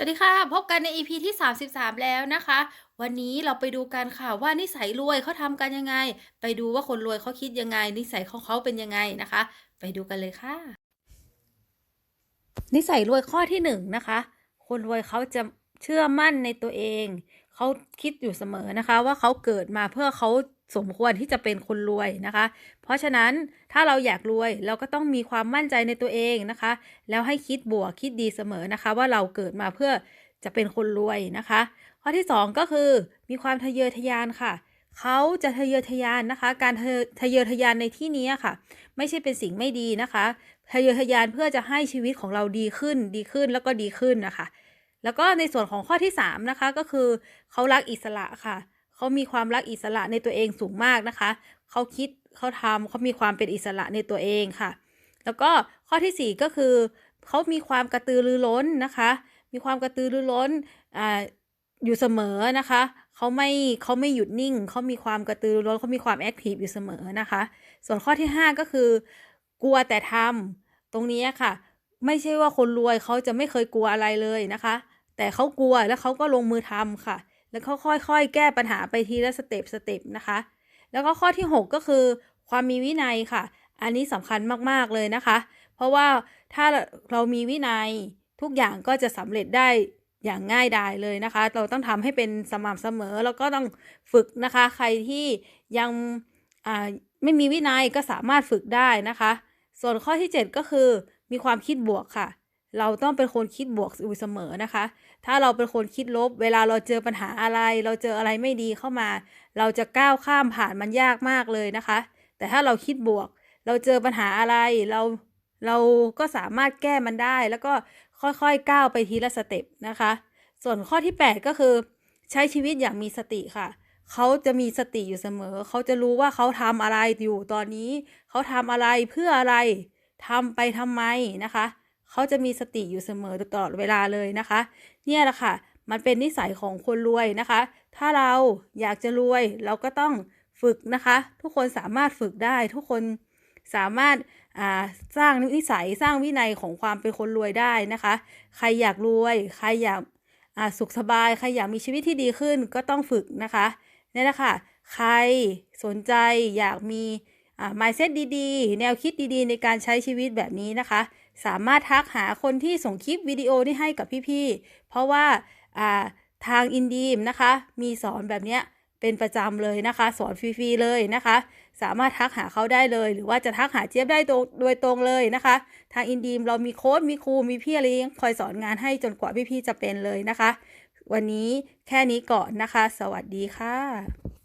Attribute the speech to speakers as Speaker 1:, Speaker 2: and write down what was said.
Speaker 1: สวัสดีค่ะ พบกันใน EP ที่ 33 แล้วนะคะ วันนี้เราไปดูกันค่ะว่านิสัยรวยเขาทำกันยังไง ไปดูว่าคนรวยเขาคิดยังไง นิสัยของเขาเป็นยังไงนะคะ ไปดูกันเลยค่ะ นิสัยรวยข้อที่หนึ่งนะคะ คนรวยเขาจะเชื่อมั่นในตัวเอง เขาคิดอยู่เสมอนะคะ ว่าเขาเกิดมาเพื่อเขา สมควรที่จะเป็นคนรวยนะคะ เพราะฉะนั้นถ้าเราอยากรวยเราก็ต้องมีความมั่นใจในตัวเองนะคะ แล้วให้คิดบวกคิดดีเสมอนะคะ ว่าเราเกิดมาเพื่อจะเป็นคนรวยนะคะ ข้อที่สองก็คือมีความทะเยอทะยานค่ะเขาจะทะเยอทะยานนะคะ การทะทะเยอทะยานในที่นี้ค่ะ ไม่ใช่เป็นสิ่งไม่ดีนะคะทะเยอทะยานเพื่อจะให้ชีวิตของเราดีขึ้นดีขึ้นแล้วก็ดีขึ้นนะคะ แล้วก็ในส่วนของข้อที่ 3 นะคะ ก็คือเขารักอิสระค่ะ เขามีความรักอิสระในตัวเองสูงมากนะคะ เขาคิดเขาทำเขามีความเป็นอิสระในตัวเองค่ะ แล้วก็ข้อที่ 4 ก็คือ เขามีความกระตือรือร้นนะคะ มีความกระตือรือร้นออยู่เสมอนะคะเขาไม่เขาไม่หยุดนิ่งเขามีความกระตือรือร้นเขามีความแอคทีฟอยู่เสมอนะคะ ส่วนข้อที่ 5 ก็คือ กลัวแต่ทำตรงนี้ค่ะ ไม่ใช่ว่าคนรวยเขาจะไม่เคยกลัวอะไรเลยนะคะ แต่เขากลัวแล้วเขาก็ลงมือทำค่ะ แล้วเขาค่อยๆ แก้ปัญหาไปทีละสเต็ปสเต็ปนะคะ แล้วก็ข้อที่ 6 ก็คือ ความมีวินัยค่ะ อันนี้สำคัญมากๆเลยนะคะ เพราะว่าถ้าเรามีวินัยทุกอย่างก็จะสำเร็จได้อย่างง่ายดายเลยนะคะ เราต้องทำให้เป็นสม่ำเสมอ แล้วก็ต้องฝึกนะคะ ใครที่ยังไม่มีวินัยก็สามารถฝึกได้นะคะ ส่วนข้อที่ 7 ก็คือ มีความคิดบวกค่ะ เราต้องเป็นคนคิดบวกอยู่เสมอนะคะ ถ้าเราเป็นคนคิดลบ เวลาเราเจอปัญหาอะไร เราเจออะไรไม่ดีเข้ามา เราจะก้าวข้ามผ่านมันยากมากเลยนะคะ แต่ถ้าเราคิดบวก เราเจอปัญหาอะไร เราเราก็สามารถแก้มันได้ แล้วก็ค่อยๆก้าวไปทีละสเต็ปนะคะ ส่วนข้อที่ 8 ก็คือ ใช้ชีวิตอย่างมีสติค่ะ เขาจะมีสติอยู่เสมอ เขาจะรู้ว่าเขาทำอะไรอยู่ตอนนี้ เขาทำอะไรเพื่ออะไรทำไปทำไมนะคะ เขาจะมีสติอยู่เสมอตลอดเวลาเลยนะคะ เนี่ยแหละค่ะ มันเป็นนิสัยของคนรวยนะคะ ถ้าเราอยากจะรวยเราก็ต้องฝึกนะคะ ทุกคนสามารถฝึกได้ ทุกคนสามารถสร้างนิสัยสร้างวินัยของความเป็นคนรวยได้นะคะ ใครอยากรวย ใครอยากสุขสบาย ใครอยากมีชีวิตที่ดีขึ้นก็ต้องฝึกนะคะนี่แหละค่ะ ใครสนใจอยากมีอ่า mindset ดีๆ แนวคิดดีๆ ในการใช้ชีวิตแบบนี้นะคะ สามารถทักหาคนที่ส่งคลิปวิดีโอนี้ให้กับพี่ๆ เพราะว่าอ่าทางอินดีมนะคะ มีสอนแบบเนี้ยเป็นประจำเลยนะคะ สอนฟรีๆเลยนะคะ สามารถทักหาเขาได้เลย หรือว่าจะทักหาเจี๊ยบได้โดยตรงเลยนะคะ ทางอินดีมเรามีโค้ดมีครูมีพี่อะไรคอยสอนงานให้จนกว่าพี่ๆจะเป็นเลยนะคะ วันนี้แค่นี้ก่อนนะคะ สวัสดีค่ะ